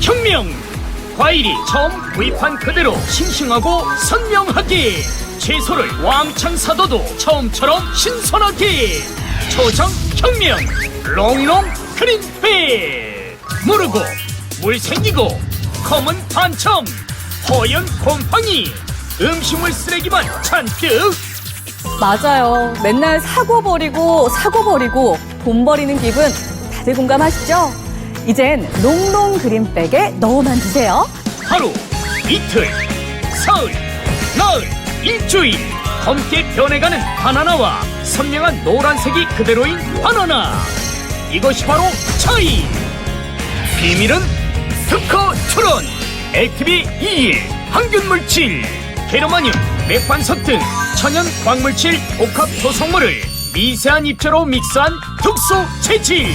혁명. 과일이 처음 구입한 그대로 싱싱하고 선명하게 채소를 왕창 사둬도 처음처럼 신선하게 초장 혁명. 롱롱 크림페 모르고 물 생기고 검은 반첨 허연 곰팡이. 음식물 쓰레기만 잔뜩. 맞아요. 맨날 사고 버리고 사고 버리고 돈 버리는 기분 다들 공감하시죠? 이젠 롱롱 그린백에 넣어만 두세요. 하루, 이틀, 사흘, 나흘, 일주일. 함께 변해가는 바나나와 선명한 노란색이 그대로인 바나나. 이것이 바로 차이. 비밀은 특허 출원 LTV 21 항균물질 게르마늄 맥반석 등 천연 광물질 복합 조성물을 미세한 입자로 믹스한 특수 재질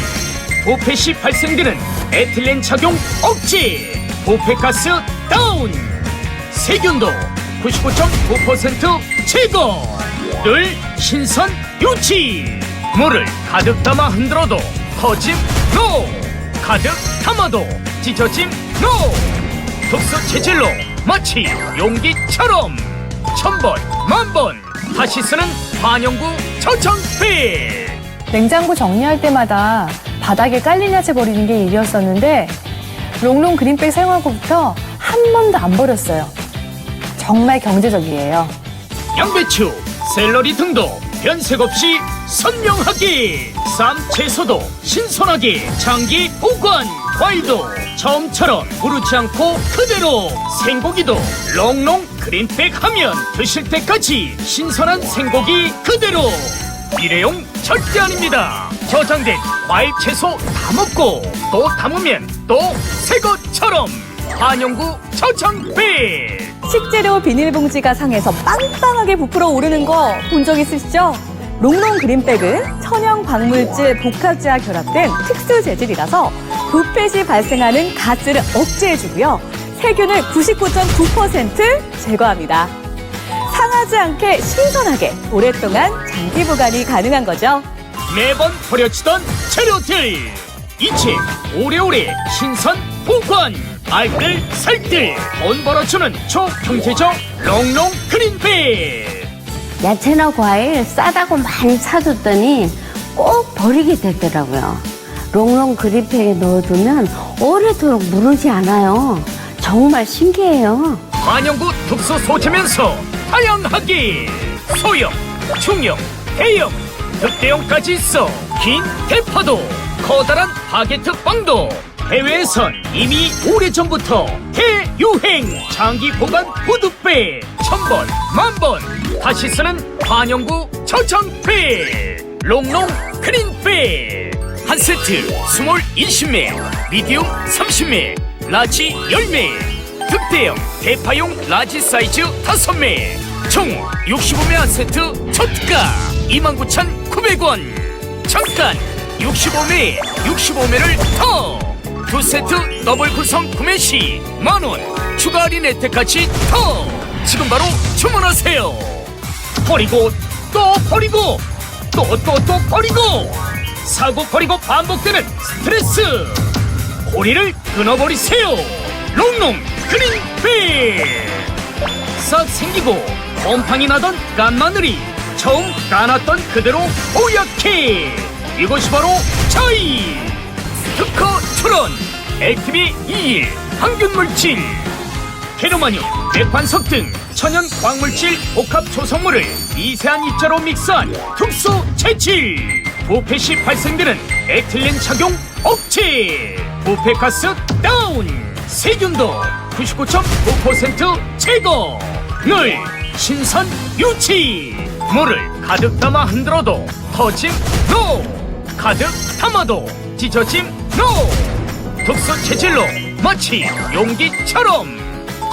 부패 시 발생되는 에틸렌 착용 억제 부패가스 다운. 세균도 99.9% 제거 늘 신선 유치 물을 가득 담아 흔들어도 터짐 노. 가득 담아도 찢어짐 노. 독서 체질로 마치 용기처럼 천번 만번 다시 쓰는 반영구 저장배 냉장고 정리할 때마다 바닥에 깔린 야채 버리는 게 일이었었는데 롱롱 그린백 사용하고부터 한 번도 안 버렸어요. 정말 경제적이에요. 양배추, 샐러리 등도 변색 없이 선명하게 쌈, 채소도 신선하게 장기 보관 과일도 처음처럼 무르지 않고 그대로 생고기도 롱롱 그린백 하면 드실 때까지 신선한 생고기 그대로 일회용 절대 아닙니다 저장된 과일 채소 다 먹고 또 담으면 또 새 것처럼 한영구 저장배 식재료 비닐봉지가 상해서 빵빵하게 부풀어 오르는 거 본 적 있으시죠? 롱롱 그린백은 천연 광물질 복합제와 결합된 특수 재질이라서 부패 시 발생하는 가스를 억제해주고요. 세균을 99.9% 제거합니다. 상하지 않게 신선하게 오랫동안 장기 보관이 가능한 거죠. 매번 버려치던 재료들 이제 오래오래 신선 보관 알뜰 살뜰 돈 벌어주는 초경제적 롱롱 그린백 야채나 과일 싸다고 많이 사줬더니 꼭 버리게 되더라고요. 롱롱 그린팩에 넣어두면 오래도록 무르지 않아요. 정말 신기해요. 반영구 특수 소재면서 다양하게 소형, 중형, 대형, 특대형까지 있어. 긴 대파도 커다란 바게트 빵도. 해외에선 이미 오래전부터 대유행. 장기 보관 후드배. 천번 만번 다시 쓰는 반영구 저장배. 롱롱 크린배. 한 세트 스몰 20매 미디움 30매 라지 10매 특대형 대파용 라지 사이즈 5매. 총 65매 한 세트 초특가 29,900원. 잠깐 65매 65매를 더. 두 세트 더블 구성 구매 시 만원. 추가 할인 혜택까지 더. 지금 바로 주문하세요. 버리고 또 버리고 또 또 또 버리고. 사고 버리고 반복되는 스트레스. 고리를 끊어버리세요. 롱롱 그린백 싹 생기고 곰팡이 나던 깐마늘이 처음 까놨던 그대로 뽀얗게 이것이 바로 차이 특허 출원 액티비 21 항균물질. 게르마늄, 맥반석 등 천연 광물질 복합 조성물을 미세한 입자로 믹스한 특수 재질 부패 시 발생되는 에틸렌 착용 억제. 부패가스 다운. 세균도 99.9% 제거 늘 신선 유치. 물을 가득 담아 흔들어도 터짐 노. 가득 담아도 찢어짐 노. 특수 체질로 마치 용기처럼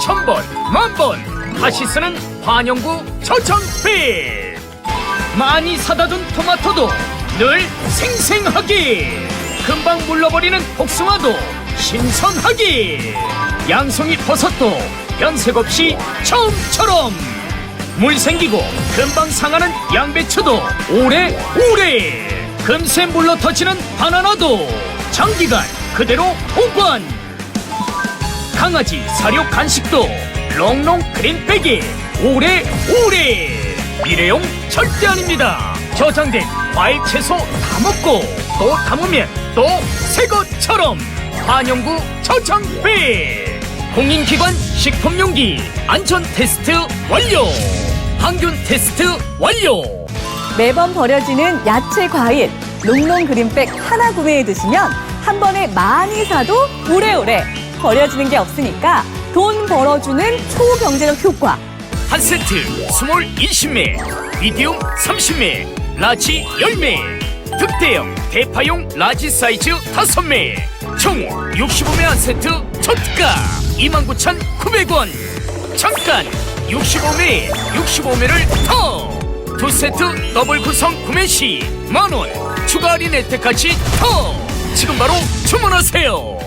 천번 만번 다시 쓰는 반영구 저장배 많이 사다 둔 토마토도 늘 생생하게 금방 물러버리는 복숭아도 신선하게. 양송이 버섯도 변색 없이 처음처럼. 물 생기고 금방 상하는 양배추도 오래 오래. 금세 물러 터지는 바나나도 장기간 그대로 보관. 강아지 사료 간식도 롱롱 그린백에 오래 오래. 일회용 절대 아닙니다. 저장된 과일 채소 다 먹고 또 담으면 또 새 것처럼 한영구 저장백 공인기관 식품용기 안전 테스트 완료. 항균 테스트 완료. 매번 버려지는 야채 과일 롱롱 그린백 하나 구매해 두시면 한 번에 많이 사도 오래오래. 버려지는 게 없으니까 돈 벌어주는 초경제적 효과. 한 세트 스몰 20매, 미디움 30매, 라지 10매, 특대형 대파용 라지 사이즈 5매, 총 65매 한 세트 초특가 29,900원. 잠깐 65매 65매를 더! 두 세트 더블 구성 구매 시 만원 추가 할인 혜택까지 더! 지금 바로 주문하세요.